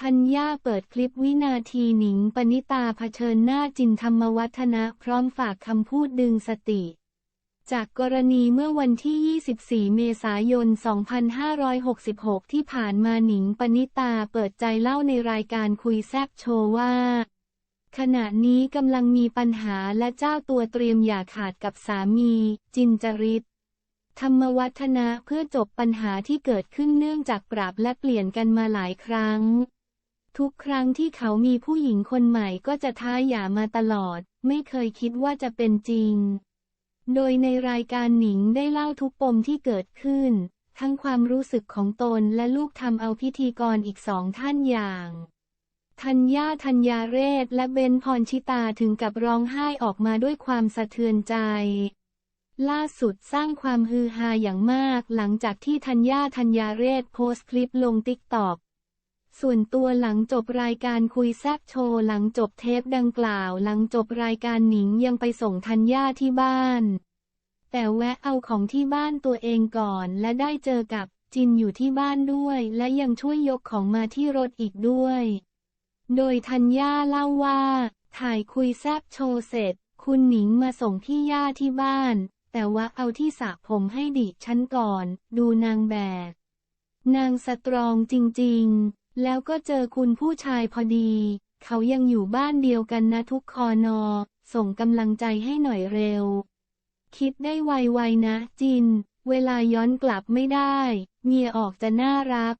ธัญญาเปิดคลิปวินาทีหนิงปณิตาเผชิญหน้าจินธรรมวัฒนะพร้อมฝากคำพูดดึงสติ จากกรณีเมื่อวันที่ 24 เมษายน 2566 ที่ผ่านมาหนิงปณิตาเปิดใจเล่าในรายการคุยแซบโชว์ว่า ขณะนี้กำลังมีปัญหาและเจ้าตัวเตรียมอย่าขาดกับสามี จินจริตธรรมวัฒนะเพื่อจบปัญหาที่เกิดขึ้นเนื่องจากปรับและเปลี่ยนกันมาหลายครั้ง ทุกครั้งที่เขามีผู้หญิงคนใหม่ก็จะท้าหย่ามาตลอด ไม่เคยคิดว่าจะเป็นจริง โดยในรายการหนิงได้เล่าทุกปมที่เกิดขึ้น ทั้งความรู้สึกของตนและลูกทำเอาพิธีกรอีกสองท่านอย่างธัญญาธัญญาเรศและเบนพรชิตาถึงกับร้องไห้ออกมาด้วยความสะเทือนใจ ล่าสุดสร้างความฮือฮาอย่างมากหลังจากที่ธัญญาธัญญาเรศโพสต์คลิปลงติ๊กตอก ส่วนตัวหลังจบรายการคุยแซบโชว์หลังจบเทปดังกล่าวหลังจบรายการหนิงยังไปส่งธัญญาที่บ้าน แต่แวะเอาของที่บ้านตัวเองก่อนและได้เจอกับจินอยู่ที่บ้านด้วย และยังช่วยยกของมาที่รถอีกด้วย โดยธัญญาเล่าว่า ถ่ายคุยแซบโชว์เสร็จ คุณหนิงมาส่งพี่ย่าที่บ้าน แต่ว่าเอาที่สระผมให้ดิฉันก่อน ดูนางแบบนางสตรองจริง ๆ แล้วก็เจอคุณผู้ชายพอดี เขายังอยู่บ้านเดียวกันนะทุกคอนอ ส่งกำลังใจให้หน่อยเร็ว คิดได้ไวๆนะ จิน เวลาย้อนกลับไม่ได้ เมียออกจะน่ารัก